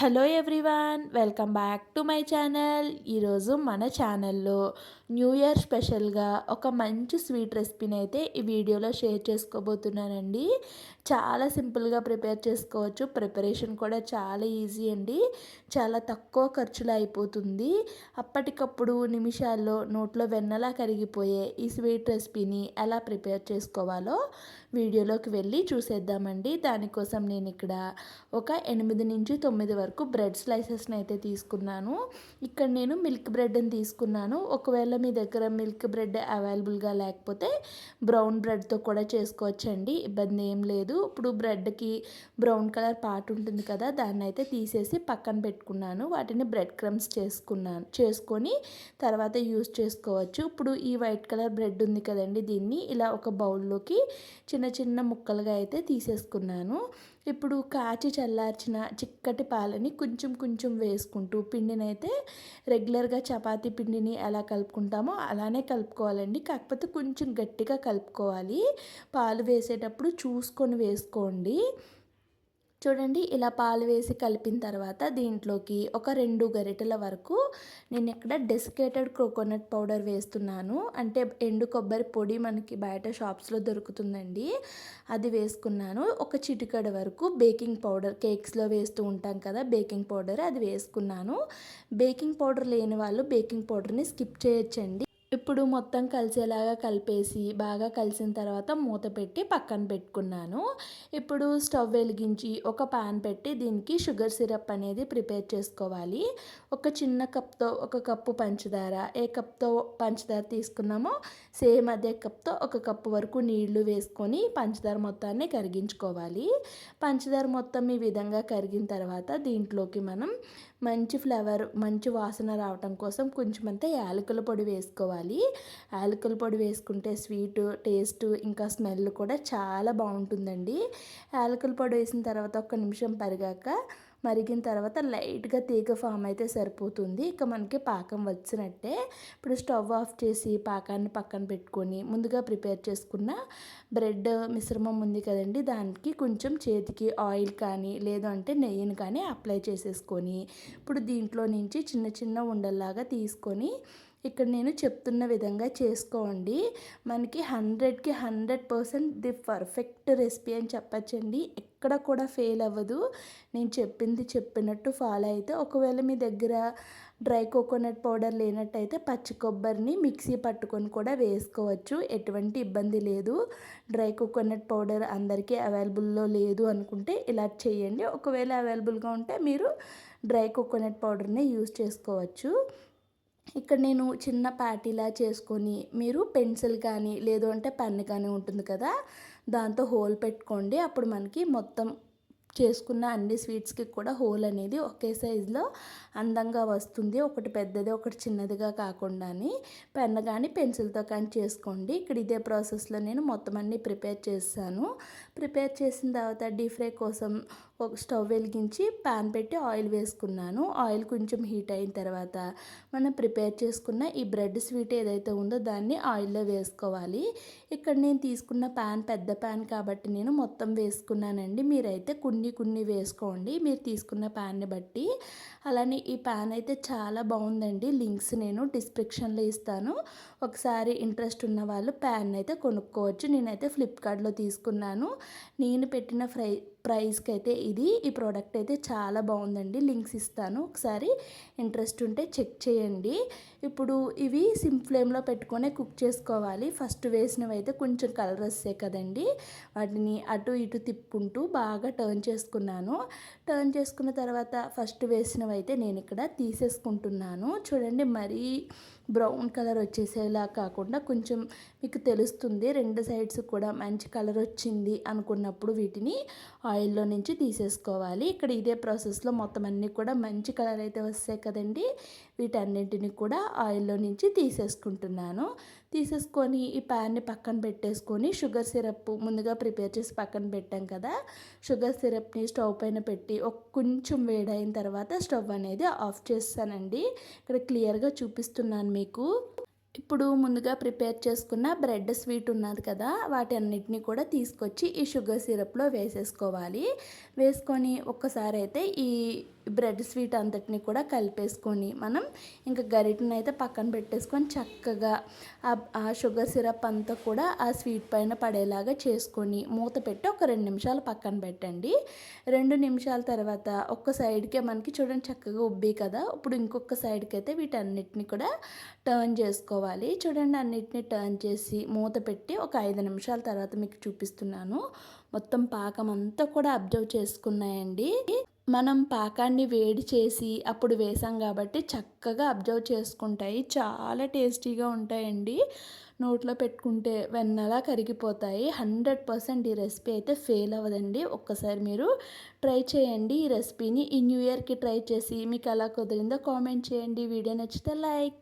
Hello everyone welcome back to my channel. ఈరోజు మన ఛానల్లో న్యూ ఇయర్ స్పెషల్గా ఒక మంచి స్వీట్ రెసిపీని అయితే ఈ వీడియోలో షేర్ చేసుకోబోతున్నానండి. చాలా సింపుల్గా ప్రిపేర్ చేసుకోవచ్చు. ప్రిపరేషన్ కూడా చాలా ఈజీ అండి. చాలా తక్కువ ఖర్చులో అయిపోతుంది. అప్పటికప్పుడు నిమిషాల్లో నోట్లో వెన్నలా కరిగిపోయే ఈ స్వీట్ రెసిపీని ఎలా ప్రిపేర్ చేసుకోవాలో వీడియోలోకి వెళ్ళి చూసేద్దామండి. దానికోసం నేను ఇక్కడ ఒక ఎనిమిది నుంచి తొమ్మిది వరకు బ్రెడ్ స్లైసెస్ని అయితే తీసుకున్నాను. ఇక్కడ నేను మిల్క్ బ్రెడ్ని తీసుకున్నాను. ఒకవేళ మీ దగ్గర మిల్క్ బ్రెడ్ అవైలబుల్గా లేకపోతే బ్రౌన్ బ్రెడ్తో కూడా చేసుకోవచ్చండి. ఇబ్బంది ఏం లేదు. ఇప్పుడు బ్రెడ్కి బ్రౌన్ కలర్ పార్ట్ ఉంటుంది కదా దాన్ని అయితే తీసేసి పక్కన పెట్టుకున్నాను. వాటిని బ్రెడ్ క్రమ్స్ చేసుకున్నాను. చేసుకొని తర్వాత యూస్ చేసుకోవచ్చు. ఇప్పుడు ఈ వైట్ కలర్ బ్రెడ్ ఉంది కదండి దీన్ని ఇలా ఒక బౌల్లోకి చిన్న చిన్న చిన్న ముక్కలుగా అయితే తీసేసుకున్నాను. ఇప్పుడు కాచి చల్లార్చిన చిక్కటి పాలని కొంచెం కొంచెం వేసుకుంటూ పిండిని అయితే రెగ్యులర్గా చపాతీ పిండిని ఎలా కలుపుకుంటామో అలానే కలుపుకోవాలండి. కాకపోతే కొంచెం గట్టిగా కలుపుకోవాలి. పాలు వేసేటప్పుడు చూసుకొని వేసుకోండి. చూడండి ఇలా పాలు వేసి కలిపిన తర్వాత దీంట్లోకి ఒక రెండు గరిటెల వరకు నేను ఇక్కడ డెసికేటెడ్ కోకోనట్ పౌడర్ వేస్తున్నాను. అంటే ఎండు కొబ్బరి పొడి మనకి బయట షాప్స్లో దొరుకుతుందండి. అది వేసుకున్నాను. ఒక చిటికడ వరకు బేకింగ్ పౌడర్ కేక్స్లో వేస్తూ ఉంటాం కదా బేకింగ్ పౌడర్ అది వేసుకున్నాను. బేకింగ్ పౌడర్ లేని వాళ్ళు బేకింగ్ పౌడర్ని స్కిప్ చేయొచ్చండి. ఇప్పుడు మొత్తం కలిసేలాగా కలిపేసి బాగా కలిసిన తర్వాత మూత పెట్టి పక్కన పెట్టుకున్నాను. ఇప్పుడు స్టవ్ వెలిగించి ఒక పాన్ పెట్టి దీనికి షుగర్ సిరప్ అనేది ప్రిపేర్ చేసుకోవాలి. ఒక చిన్న కప్తో ఒక కప్పు పంచదార. ఏ కప్తో పంచదార తీసుకున్నామో సేమ్ అదే కప్తో ఒక కప్పు వరకు నీళ్ళు వేసుకొని పంచదార మొత్తాన్ని కరిగించుకోవాలి. పంచదార మొత్తం ఈ విధంగా కరిగిన తర్వాత దీంట్లోకి మనం మంచి ఫ్లేవర్ మంచి వాసన రావటం కోసం కొంచెం అంతా యాలకుల పొడి వేసుకోవాలి. యాలకుల పొడి వేసుకుంటే స్వీట్ టేస్ట్ ఇంకా స్మెల్ కూడా చాలా బాగుంటుందండి. యాలకుల పొడి వేసిన తర్వాత ఒక్క నిమిషం పరిగాక మరిగిన తర్వాత లైట్గా తీగ ఫామ్ అయితే సరిపోతుంది. ఇక మనకి పాకం వచ్చినట్టే. ఇప్పుడు స్టవ్ ఆఫ్ చేసి పాకాన్ని పక్కన పెట్టుకొని ముందుగా ప్రిపేర్ చేసుకున్న బ్రెడ్ మిశ్రమం ఉంది కదండి. దానికి కొంచెం చేతికి ఆయిల్ కానీ లేదంటే నెయ్యిని కానీ అప్లై చేసేసుకొని ఇప్పుడు దీంట్లో నుంచి చిన్న చిన్న ఉండల్లాగా తీసుకొని ఇక్కడ నేను చెప్తున్న విధంగా చేసుకోండి. మనకి హండ్రెడ్కి hundred percent the perfect recipe అని చెప్పచ్చండి. ఎక్కడ కూడా ఫెయిల్ అవ్వదు. నేను చెప్పింది చెప్పినట్టు ఫాలో అయితే ఒకవేళ మీ దగ్గర డ్రై కోకోనట్ పౌడర్ లేనట్టయితే పచ్చి కొబ్బరిని మిక్సీ పట్టుకొని కూడా వేసుకోవచ్చు. ఎటువంటి ఇబ్బంది లేదు. డ్రై కోకోనట్ పౌడర్ అందరికీ అవైలబుల్లో లేదు అనుకుంటే ఇలా చేయండి. ఒకవేళ అవైలబుల్గా ఉంటే మీరు డ్రై కోకోనట్ పౌడర్నే యూస్ చేసుకోవచ్చు. ఇక్కడ నేను చిన్న ప్యాటీలా చేసుకొని మీరు పెన్సిల్ కానీ లేదు అంటే పెన్ కానీ ఉంటుంది కదా దాంతో హోల్ పెట్టుకోండి. అప్పుడు మనకి మొత్తం చేసుకున్న అన్ని స్వీట్స్కి కూడా హోల్ అనేది ఒకే సైజులో అందంగా వస్తుంది. ఒకటి పెద్దది ఒకటి చిన్నదిగా కాకుండా పెన్ కానీ పెన్సిల్తో కానీ చేసుకోండి. ఇక్కడ ఇదే ప్రాసెస్లో నేను మొత్తం అన్నీ ప్రిపేర్ చేశాను. ప్రిపేర్ చేసిన తర్వాత డీప్ ఫ్రై కోసం ఒక స్టవ్ వెలిగించి పాన్ పెట్టి ఆయిల్ వేసుకున్నాను. ఆయిల్ కొంచెం హీట్ అయిన తర్వాత మనం ప్రిపేర్ చేసుకున్న ఈ బ్రెడ్ స్వీట్ ఏదైతే ఉందో దాన్ని ఆయిల్లో వేసుకోవాలి. ఇక్కడ నేను తీసుకున్న ప్యాన్ పెద్ద ప్యాన్ కాబట్టి నేను మొత్తం వేసుకున్నానండి. మీరైతే కొన్ని కొన్ని వేసుకోండి. మీరు తీసుకున్న ప్యాన్ని బట్టి అలానే ఈ ప్యాన్ అయితే చాలా బాగుందండి. లింక్స్ నేను డిస్క్రిప్షన్లో ఇస్తాను. ఒకసారి ఇంట్రెస్ట్ ఉన్న వాళ్ళు ప్యాన్ అయితే కొనుక్కోవచ్చు. నేనైతే ఫ్లిప్కార్ట్లో తీసుకున్నాను. నేను పెట్టిన ఫ్రై ప్రైస్కి అయితే ఇది. ఈ ప్రోడక్ట్ అయితే చాలా బాగుందండి. లింక్స్ ఇస్తాను. ఒకసారి ఇంట్రెస్ట్ ఉంటే చెక్ చేయండి. ఇప్పుడు ఇవి సిమ్ ఫ్లేమ్లో పెట్టుకొని కుక్ చేసుకోవాలి. ఫస్ట్ వేసినవి అయితే కొంచెం కలర్ వస్తాయి కదండి. వాటిని అటు ఇటు తిప్పుకుంటూ బాగా టర్న్ చేసుకున్నాను. టర్న్ చేసుకున్న తర్వాత ఫస్ట్ వేసినవి అయితే నేను ఇక్కడ తీసేసుకుంటున్నాను. చూడండి మరీ బ్రౌన్ కలర్ వచ్చేసేలా కాకుండా కొంచెం మీకు తెలుస్తుంది. రెండు సైడ్స్ కూడా మంచి కలర్ వచ్చింది అనుకున్నప్పుడు వీటిని ఆయిల్లో నుంచి తీసేసుకోవాలి. ఇక్కడ ఇదే ప్రాసెస్లో మొత్తం అన్నీ కూడా మంచి కలర్ అయితే వస్తాయి కదండి. వీటన్నింటిని కూడా ఆయిల్లో నుంచి తీసేసుకుంటున్నాను. తీసేసుకొని ఈ ప్యాన్ని పక్కన పెట్టేసుకొని షుగర్ సిరప్ ముందుగా ప్రిపేర్ చేసి పక్కన పెట్టాం కదా. షుగర్ సిరప్ని స్టవ్ పైన పెట్టి ఒక కొంచెం వేడైన తర్వాత స్టవ్ అనేది ఆఫ్ చేస్తానండి. ఇక్కడ క్లియర్గా చూపిస్తున్నాను మీకు. ఇప్పుడు ముందుగా ప్రిపేర్ చేసుకున్న బ్రెడ్ స్వీట్ ఉన్నది కదా వాటి అన్నిటినీ కూడా తీసుకొచ్చి ఈ షుగర్ సిరప్లో వేసేసుకోవాలి. వేసుకొని ఒక్కసారి అయితే ఈ బ్రెడ్ స్వీట్ అంతటిని కూడా కలిపేసుకొని మనం ఇంకా గరిటను అయితే పక్కన పెట్టేసుకొని చక్కగా ఆ- ఆ షుగర్ సిరప్ అంతా కూడా ఆ స్వీట్ పైన పడేలాగా చేసుకొని మూత పెట్టి ఒక రెండు నిమిషాలు పక్కన పెట్టండి. రెండు నిమిషాల తర్వాత ఒక్క సైడ్కే మనకి చూడండి చక్కగా ఉబ్బి కదా ఇప్పుడు ఇంకొక సైడ్కి అయితే వీటన్నిటిని కూడా టర్న్ చేసుకోవాలి. చూడండి అన్నిటిని టర్న్ చేసి మూత పెట్టి ఒక ఐదు నిమిషాల తర్వాత మీకు చూపిస్తున్నాను. మొత్తం పాకం అంతా కూడా అబ్జర్వ్ చేసుకున్నాయండి. మనం పాకాన్ని వేడి చేసి అప్పుడు వేసాం కాబట్టి చక్కగా అబ్జర్వ్ చేసుకుంటాయి. చాలా టేస్టీగా ఉంటాయండి. నోట్లో పెట్టుకుంటే వెన్నలా కరిగిపోతాయి. హండ్రెడ్ పర్సెంట్ ఈ రెసిపీ అయితే ఫెయిల్ అవ్వదండి. ఒక్కసారి మీరు ట్రై చేయండి ఈ రెసిపీని. ఈ న్యూ ఇయర్కి ట్రై చేసి మీకు ఎలా కుదిరిందో కామెంట్ చేయండి. వీడియో నచ్చితే లైక్